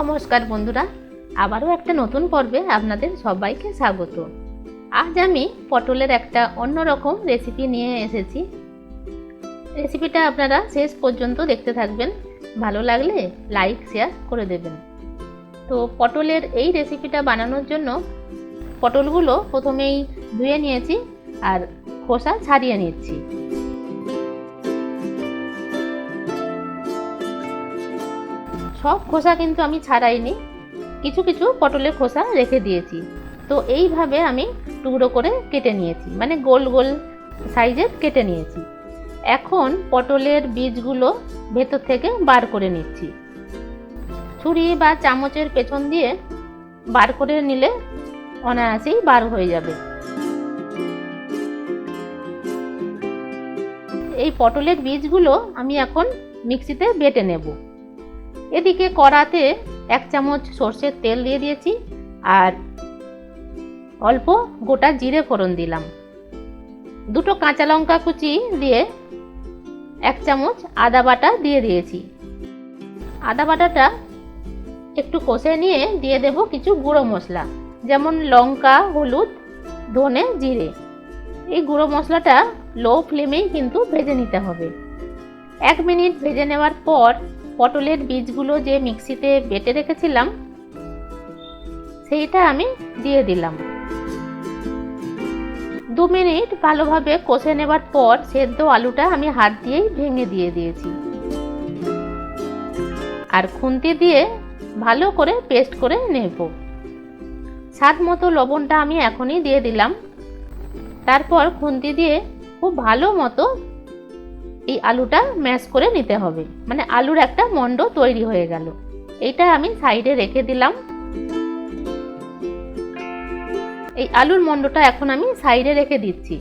নমস্কার বন্ধুরা, আবারও একটা নতুন পর্বে আপনাদের সবাইকে স্বাগত। আজ আমি পটলের একটা অন্যরকম রেসিপি নিয়ে এসেছি। রেসিপিটা আপনারা শেষ পর্যন্ত দেখতে থাকবেন। ভালো লাগলে লাইক শেয়ার করে দেবেন। তো পটলের এই রেসিপিটা বানানোর জন্য পটলগুলো প্রথমেই ধুয়ে নিয়েছি আর খোসা ছাড়িয়ে নিচ্ছি। সব খোসা কিন্তু আমি ছাড়াইনি। কিছু কিছু পটলের খোসা রেখে দিয়েছি। তো এইভাবে আমি টুকরো করে কেটে নিয়েছি। মানে গোল গোল সাইজের কেটে নিয়েছি। এখন পটলের বীজগুলো ভেতর থেকে বার করে নিচ্ছি। ছুরি বা চামচের পেছন দিয়ে বার করে নিলে অনায়াসেই বার হয়ে যাবে। এই পটলের বীজগুলো আমি এখন মিক্সিতে বেটে নেব। এদিকে কড়াতে এক চামচ সর্ষের তেল দিয়ে দিয়েছি আর অল্প গোটা জিরে ফোড়ন দিলাম। দুটো কাঁচা লঙ্কা কুচি দিয়ে এক চামচ আদা বাটা দিয়ে দিয়েছি। আদা বাটাটা একটু কষে নিয়ে দিয়ে দেব কিছু গুঁড়ো মশলা, যেমন লঙ্কা, হলুদ, ধনে জিরে। এই গুঁড়ো মশলাটা লো ফ্লেমেই কিন্তু ভেজে নিতে হবে। এক মিনিট ভেজে নেওয়ার পর পটলের বীজগুলো যে মিক্সিতে বেটে রেখেছিলাম, সেইটা আমি দিয়ে দিলাম। দু মিনিট ভালোভাবে কষে নেবার পর সেদ্ধ আলুটা আমি হাত দিয়েই ভেঙে দিয়ে দিয়েছি। আর খুন্তি দিয়ে ভালো করে পেস্ট করে নেব। স্বাদ মতো লবণটা আমি এখনই দিয়ে দিলাম। তারপর খুন্তি দিয়ে খুব ভালো মতো এই আলুটা ম্যাশ করে নিতে হবে। মানে আলুর একটা মণ্ড তৈরি হয়ে গেল। এইটা আমি সাইডে রেখে দিলাম। এই আলুর মণ্ডটা এখন আমি সাইডে রেখে দিচ্ছি।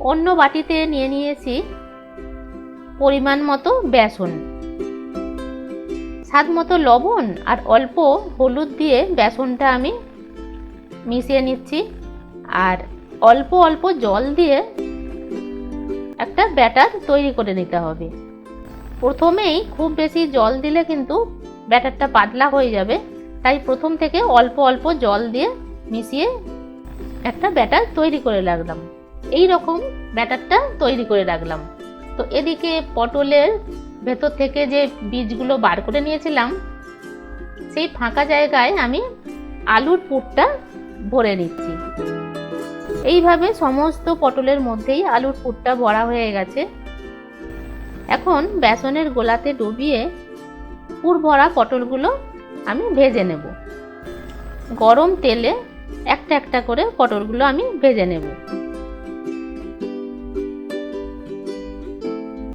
অন্য বাটিতে নিয়ে নিয়েছি পরিমাণ মতো বেসন। স্বাদ মতো লবণ আর অল্প হলুদ দিয়ে বেসনটা আমি মিশিয়ে নিচ্ছি। আর অল্প অল্প জল দিয়ে একটা ব্যাটার তৈরি করে নিতে হবে। প্রথমেই খুব বেশি জল দিলে কিন্তু ব্যাটারটা পাতলা হয়ে যাবে। তাই প্রথম থেকে অল্প অল্প জল দিয়ে মিশিয়ে একটা ব্যাটার তৈরি করে রাখলাম। এই রকম ব্যাটারটা তৈরি করে রাখলাম। তো এদিকে পটলের ভেতর থেকে যে বীজগুলো বার করে নিয়েছিলাম, সেই ফাঁকা জায়গায় আমি আলুর পুরটা ভরে নিচ্ছি। এইভাবে সমস্ত পটলের মধ্যেই আলুর পুরটা ভরা হয়ে গেছে। এখন বেসনের গোলাতে ডুবিয়ে পুর ভরা পটলগুলো আমি ভেজে নেব। গরম তেলে একটা একটা করে পটলগুলো আমি ভেজে নেব।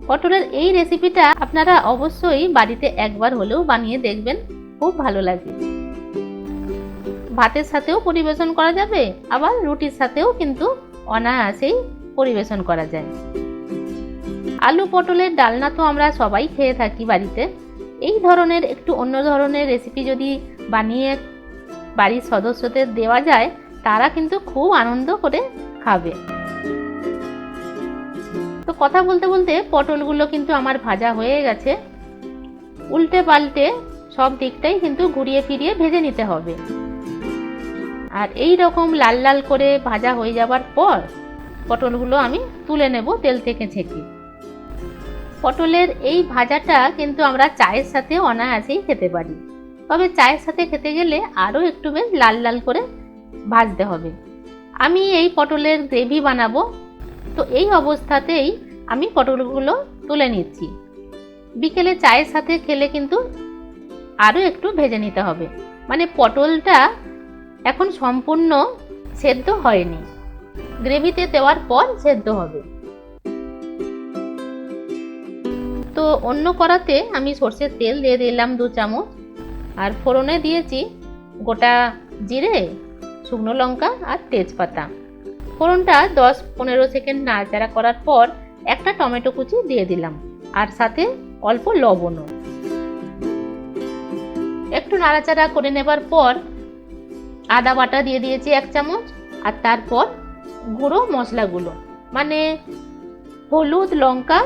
পটলের এই রেসিপিটা আপনারা অবশ্যই বাড়িতে একবার হলেও বানিয়ে দেখবেন, খুব ভালো লাগে। ভাতের সাথেও পরিবেশন করা যাবে, আবার রুটির সাথেও কিন্তু অনায়াসেই পরিবেশন করা যায়। আলু পটলের ডালনা তো আমরা সবাই খেয়ে থাকি বাড়িতে। এই ধরনের একটু অন্য ধরনের রেসিপি যদি বানিয়ে বাড়ির সদস্যদের দেওয়া যায়, তারা কিন্তু খুব আনন্দ করে খাবে। তো কথা বলতে বলতে পটলগুলো কিন্তু আমার ভাজা হয়ে গেছে। উল্টে পাল্টে সব দিকটাই কিন্তু ঘুরিয়ে ফিরিয়ে ভেজে নিতে হবে। আর এই রকম লাল লাল করে ভাজা হয়ে যাবার পর পটলগুলো আমি তুলে নেব তেল থেকে ছেঁকে। পটলের এই ভাজাটা কিন্তু আমরা চায়ের সাথে অনায়াসেই খেতে পারি। তবে চায়ের সাথে খেতে গেলে আরও একটু বেশ লাল লাল করে ভাজতে হবে। আমি এই পটলের গ্রেভি বানাবো। তো এই অবস্থাতেই আমি পটলগুলো তুলে নিচ্ছি। বিকেলে চায়ের সাথে খেলে কিন্তু আরও একটু ভেজে নিতে হবে। মানে পটলটা এখন সম্পূর্ণ সেদ্ধ হয়নি। গ্রেভিতে দেওয়ার পর সেদ্ধ হবে। তো অন্য কড়াতে আমি সর্ষের তেল দিয়ে দিলাম দু চামচ। আর ফোড়নে দিয়েছি গোটা জিরে, শুকনো লঙ্কা আর তেজপাতা। ফোড়নটা দশ পনেরো সেকেন্ড নাড়াচাড়া করার পর একটা টমেটো কুচি দিয়ে দিলাম। আর সাথে অল্প লবণও। একটু নাড়াচাড়া করে নেবার পর আদা বাটা দিয়ে দিয়েছি এক চামচ, আর তারপর গুঁড়ো মশলাগুলো মানে হলুদ, লঙ্কা,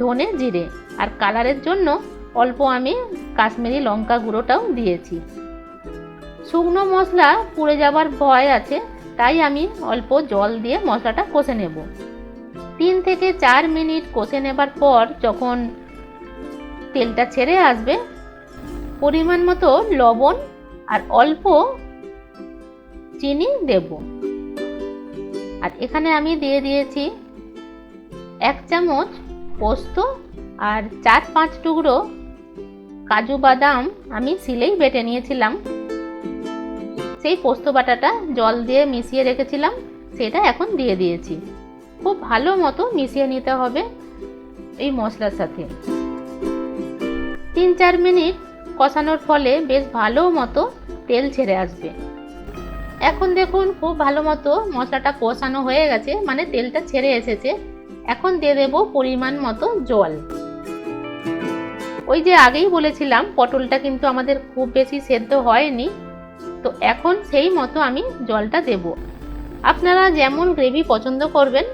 ধনে জিরে, আর কালারের জন্য অল্প আমি কাশ্মীরি লঙ্কা গুঁড়োটাও দিয়েছি। শুকনো মশলা পুড়ে যাবার ভয় আছে, তাই আমি অল্প জল দিয়ে মশলাটা কষে নেব। তিন থেকে চার মিনিট কষে নেবার পর যখন তেলটা ছেড়ে আসবে, পরিমাণ মতো লবণ আর অল্প চিনি দেব। আর এখানে আমি দিয়ে দিয়েছি এক চামচ পোস্ত আর চার পাঁচ টুকরো কাজু বাদাম আমি সিলেই বেটে নিয়েছিলাম। সেই পোস্ত বাটাটা জল দিয়ে মিশিয়ে রেখেছিলাম, সেটা এখন দিয়ে দিয়েছি। খুব ভালো মতো মিশিয়ে নিতে হবে এই মশলার সাথে। তিন চার মিনিট কষানোর ফলে বেশ ভালো মতো তেল ছেড়ে আসবে। এখন দেখুন খুব ভালো মতো মশলাটা কষানো হয়ে গেছে মানে তেলটা ছেড়ে এসেছে। এখন দিয়ে দেবো পরিমাণ মতো জল। ওই যে আগেই বলেছিলাম, পটলটা কিন্তু আমাদের খুব বেশি সেদ্ধ হয়নি। তো এখন সেই মতো আমি জলটা দেব। আপনারা যেমন গ্রেভি পছন্দ করবেন,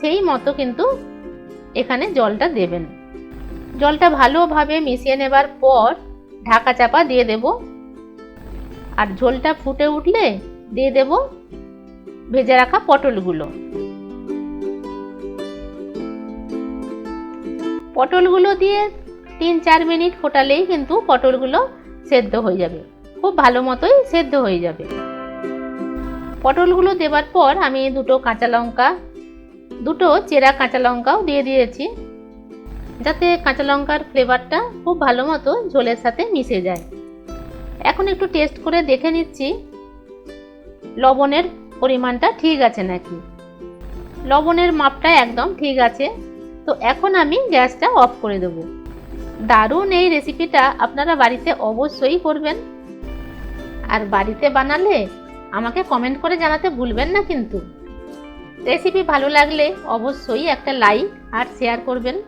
সেই মতো কিন্তু এখানে জলটা দেবেন। জলটা ভালোভাবে মিশিয়ে নেবার পর ঢাকা চাপা দিয়ে দেব। আর ঝোলটা ফুটে উঠলে দিয়ে দেব ভেজে রাখা পটলগুলো। পটলগুলো দিয়ে তিন চার মিনিট ফোটালেই কিন্তু পটলগুলো সেদ্ধ হয়ে যাবে। খুব ভালো মতোই সেদ্ধ হয়ে যাবে। পটলগুলো দেবার পর আমি দুটো কাঁচা লঙ্কা, দুটো চেরা কাঁচা লঙ্কাও দিয়ে দিয়েছি। যাতে কাঁচা লঙ্কার ফ্লেভারটা খুব ভালো মতো ঝোলের সাথে মিশে যায়। এখন একটু টেস্ট করে দেখে নিচ্ছি। লবণের পরিমাণটা ঠিক আছে নাকি? লবণের মাপটা একদম ঠিক আছে। তো এখন আমি গ্যাসটা অফ করে দেব। দারুণ এই রেসিপিটা আপনারা বাড়িতে অবশ্যই করবেন। আর বাড়িতে বানালে আমাকে কমেন্ট করে জানাতে ভুলবেন না কিন্তু। রেসিপি ভালো লাগলে অবশ্যই একটা লাইক আর শেয়ার করবেন।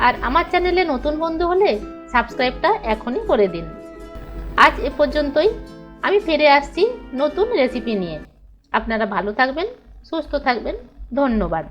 আর আমার চ্যানেলে নতুন বন্ধু হলে সাবস্ক্রাইবটা এখনই করে দিন। আজ এ পর্যন্তই। আমি ফিরে আসছি নতুন রেসিপি নিয়ে। আপনারা ভালো থাকবেন সুস্থ থাকবেন। ধন্যবাদ।